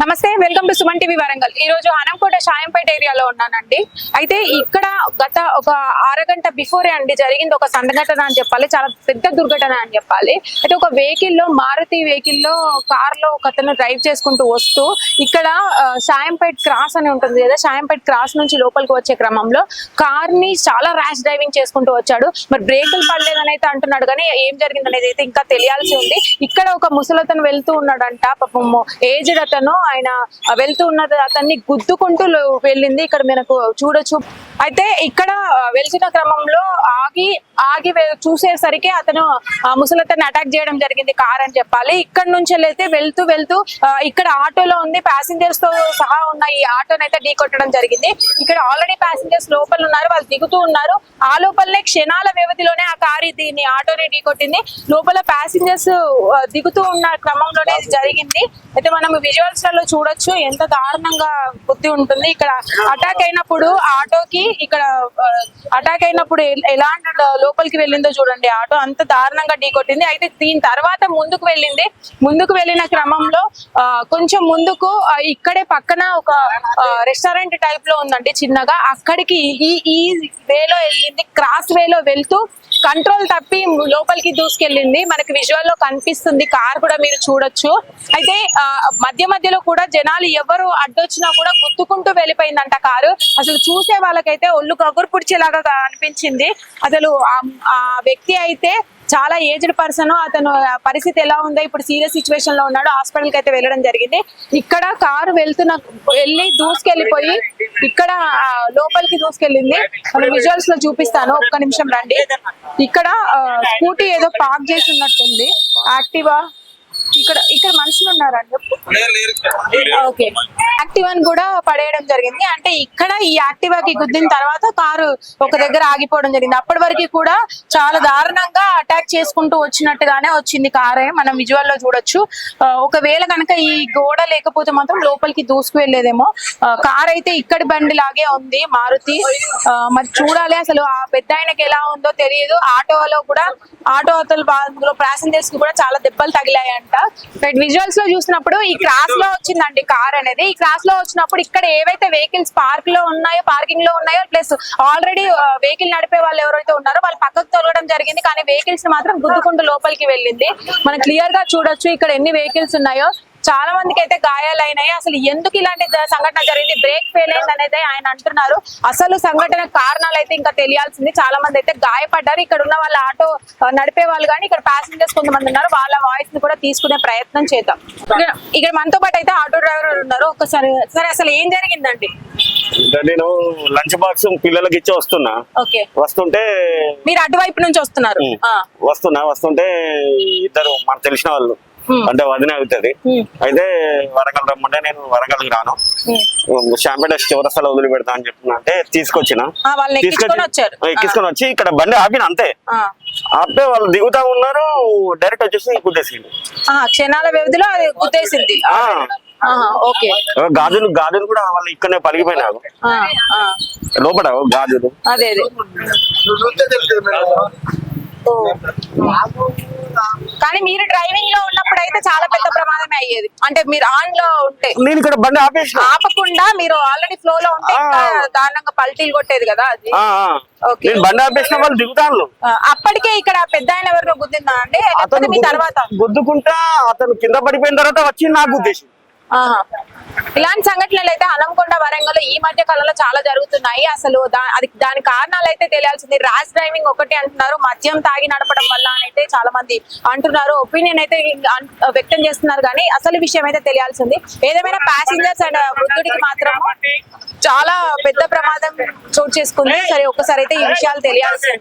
నమస్తే welcome to Suman TV Warangal. ఈ రోజు హనంకోట షాయంపేట ఏరియాలో ఉన్నానండి. అయితే ఇక్కడ గత ఒక అరగంట బిఫోరే అండి జరిగింది ఒక సంఘటన అని చెప్పాలి. చాలా పెద్ద దుర్ఘటన అని చెప్పాలి. అయితే ఒక వెహికల్లో మారుతి వెహికల్లో కార్లో ఒక అతను డ్రైవ్ చేసుకుంటూ వస్తూ ఇక్కడ ఆ, షాయంపేట్ క్రాస్ అని ఉంటుంది కదా షాయంపేట్ క్రాస్ నుంచి లోపలికి వచ్చే క్రమంలో కార్ని చాలా ర్యాష్ డ్రైవింగ్ చేసుకుంటూ వచ్చాడు. మరి బ్రేకులు పడలేదని అయితే అంటున్నాడు కానీ ఏం జరిగింది అనేది అయితే ఇంకా తెలియాల్సి ఉంది. ఇక్కడ ఒక ముసలతను వెళ్తూ ఉన్నాడంట. పాపం ఏజ్డ్ అతను ఆయన వెళ్తూ ఉన్నది అతన్ని గుద్దుకుంటూ వెళ్ళింది. ఇక్కడ మనకు చూడొచ్చు. అయితే ఇక్కడ వెళ్తున్న క్రమంలో ఆగి ఆగి చూసేసరికి అతను ఆ ముసలతన్ని అటాక్ చేయడం జరిగింది కార్ అని చెప్పాలి. ఇక్కడ నుంచి అయితే వెళ్తూ వెళ్తూ ఇక్కడ ఆటోలో ఉంది. ప్యాసింజర్స్తో సహా ఉన్న ఈ ఆటోని అయితే ఢీ కొట్టడం జరిగింది. ఇక్కడ ఆల్రెడీ ప్యాసింజర్స్ లోపల ఉన్నారు. వాళ్ళు దిగుతూ ఉన్నారు. ఆ లోపలనే క్షణాల వ్యవధిలోనే ఆ కారు దీన్ని ఆటోని ఢీ కొట్టింది. లోపల ప్యాసింజర్స్ దిగుతూ ఉన్న క్రమంలోనే జరిగింది. అయితే మనం విజువల్స్లలో చూడొచ్చు. ఎంత దారుణంగా బుద్ధి ఉంటుంది. ఇక్కడ అటాక్ అయినప్పుడు ఆటోకి ఇక్కడ అటాక్ అయినప్పుడు ఎలాంటి లోపలికి వెళ్ళిందో చూడండి. ఆటో అంత దారుణంగా ఢీ కొట్టింది. అయితే దీని తర్వాత ముందుకు వెళ్ళింది. ముందుకు వెళ్ళిన క్రమంలో కొంచెం ముందుకు ఇక్కడే పక్కన ఒక రెస్టారెంట్ టైప్లో ఉందండి చిన్నగా. అక్కడికి ఈ ఈ వేలో వెళ్ళింది. క్రాస్ వేలో వెళ్తూ కంట్రోల్ తప్పి లోపలికి దూసుకెళ్ళింది. మనకి విజువల్లో కనిపిస్తుంది. కార్ కూడా మీరు చూడొచ్చు. అయితే మధ్య మధ్యలో కూడా జనాలు ఎవరు అడ్డొచ్చినా కూడా గుర్తుకుంటూ వెళ్ళిపోయిందంట కారు. అసలు చూసే వాళ్ళకైతే ఒళ్ళు కగురు పుడిచేలాగా అనిపించింది. అసలు ఆ- వ్యక్తి అయితే చాలా ఏజ్డ్ పర్సన్ అతను పరిస్థితి ఎలా ఉందో ఇప్పుడు సీరియస్ సిచ్యువేషన్లో ఉన్నాడు. హాస్పిటల్కి అయితే వెళ్ళడం జరిగింది. ఇక్కడ కారు వెళ్తున్న వెళ్ళి దూసుకెళ్ళిపోయి ఇక్కడ లోపలికి దూసుకెళ్ళింది. విజువల్స్లో చూపిస్తాను. ఒక్క నిమిషం రండి. ఇక్కడ స్కూటీ ఏదో పార్క్ చేసి ఉన్నట్టుంది యాక్టివా? ఇక్కడ ఇక్కడ మనుషులు ఉన్నారండి ఓకే. యాక్టివాని కూడా పడేయడం జరిగింది. అంటే ఇక్కడ ఈ యాక్టివాకి గుద్దిన తర్వాత కారు ఒక దగ్గర ఆగిపోవడం జరిగింది. అప్పటి వరకు కూడా చాలా దారుణంగా అటాక్ చేసుకుంటూ వచ్చినట్టుగానే వచ్చింది కారే. మనం విజువల్లో చూడొచ్చు. ఒకవేళ కనుక ఈ గోడ లేకపోతే మాత్రం లోపలికి దూసుకు వెళ్ళేదేమో కార్ అయితే ఇక్కడి బండి లాగే ఉంది మారుతి. ఆ, మరి చూడాలి అసలు ఆ పెద్ద ఆయనకి ఎలా ఉందో తెలియదు. ఆటోలో కూడా ఆటో అతలు ప్యాసింజర్స్కి కూడా చాలా దెబ్బలు తగిలాయంట. బట్ విజువల్స్లో చూసినప్పుడు ఈ క్రాస్లో వచ్చిందండి కార్ అనేది. ఈ క్రాస్లో వచ్చినప్పుడు ఇక్కడ ఏవైతే వెహికల్స్ పార్క్లో ఉన్నాయో పార్కింగ్లో ఉన్నాయో ప్లస్ ఆల్రెడీ వెహికల్ నడిపే వాళ్ళు ఎవరైతే ఉన్నారో వాళ్ళు పక్కకు తొలగడం జరిగింది. కానీ వెహికల్స్ మాత్రం గుద్దుకుంటూ లోపలికి వెళ్ళింది. మనం క్లియర్గా చూడొచ్చు ఇక్కడ ఎన్ని వెహికల్స్ ఉన్నాయో. చాలా మందికి అయితే గాయాలైనాయి. అసలు ఎందుకు ఇలాంటి సంఘటన జరిగింది? బ్రేక్ ఫెయిల్ అయింది అనేది ఆయన అంటున్నారు. అసలు సంఘటన కారణాలు అయితే ఇంకా తెలియాల్సింది. చాలా మంది అయితే గాయపడ్డారు. ఇక్కడ ఉన్న వాళ్ళ ఆటో నడిపే వాళ్ళు కానీ ఇక్కడ ప్యాసింజర్స్ కొంతమంది ఉన్నారు. వాళ్ళ వాయిస్ని కూడా తీసుకునే ప్రయత్నం చేద్దాం. ఇక్కడ- మనతో పాటు అయితే ఆటో డ్రైవర్ ఉన్నారు. ఒక్కసారి సరే అసలు ఏం జరిగిందండి? నేను లంచ్ బాక్స్ పిల్లలకి ఇచ్చి వస్తున్నా. ఓకే. వస్తుంటే మీరు అటువైపు నుంచి వస్తున్నారు. వస్తున్నా. వస్తుంటే ఇద్దరు మనకు తెలిసిన వాళ్ళు. అంటే వదిన అవుతుంది. అయితే వరంగల్ రమ్మంటే నేను వరంగల్కి రాను. ఉమ్. షాంపేట చౌరస్తాలో వదిలి పెడతా అని చెప్పిన అంటే తీసుకొచ్చిన. ఎక్కించుకొని వచ్చి ఇక్కడ బండి ఆపిన అంతే. ఆ, ఆపితే వాళ్ళు దిగుతా ఉన్నారు డైరెక్ట్ వచ్చేసి గుద్దేసిండు ఆ, క్షణాల వ్యవధిలో అది గుద్దేసింది. గాజులు గాజులు కూడా వాళ్ళు ఇక్కడనే పలిగిపోయినారు. ఆ, లోపల గాజులు. అదే. కానీ మీరు డ్రైవింగ్లో ఉన్నప్పుడు అయితే చాలా పెద్ద ప్రమాదమే అయ్యేది అంటే మీరు ఆన్లో ఉంటే నేను ఇక్కడ బండి ఆపేసిన ఆపకుండా మీరు ఆల్రెడీ ఫ్లో లో ఉంటే ఇంకా. దారుణంగా పల్టీలు కొట్టేది కదా అది. ఓకే. నేను బండి ఆపేసిన వాళ్ళు దిగుతాను అప్పటికే ఇక్కడ పెద్ద ఆయన ఎవరినో గుద్దిందా అండి అతను మీ తర్వాత గుద్దుకుంటా అతను కింద పడిపోయిన తర్వాత వచ్చి నాకు ఉద్దేశం. ఇలాంటి సంఘటనలు అయితే హనంకొండ వరంగల్ ఈ మధ్య కాలంలో చాలా జరుగుతున్నాయి. అసలు అది దాని కారణాలు అయితే తెలియాల్సింది ర్యాష్ డ్రైవింగ్ ఒకటి అంటున్నారు. మద్యం తాగి నడపడం వల్ల అయితే చాలా మంది అంటున్నారు. ఒపీనియన్ అయితే వ్యక్తం చేస్తున్నారు కానీ అసలు విషయం అయితే తెలియాల్సింది. ఏదేమైనా ప్యాసింజర్స్ అండ్ వృద్ధుడికి మాత్రం చాలా పెద్ద ప్రమాదం చోటు చేసుకుంది. సరే ఒక్కసారి అయితే ఈ విషయాలు తెలియాల్సింది.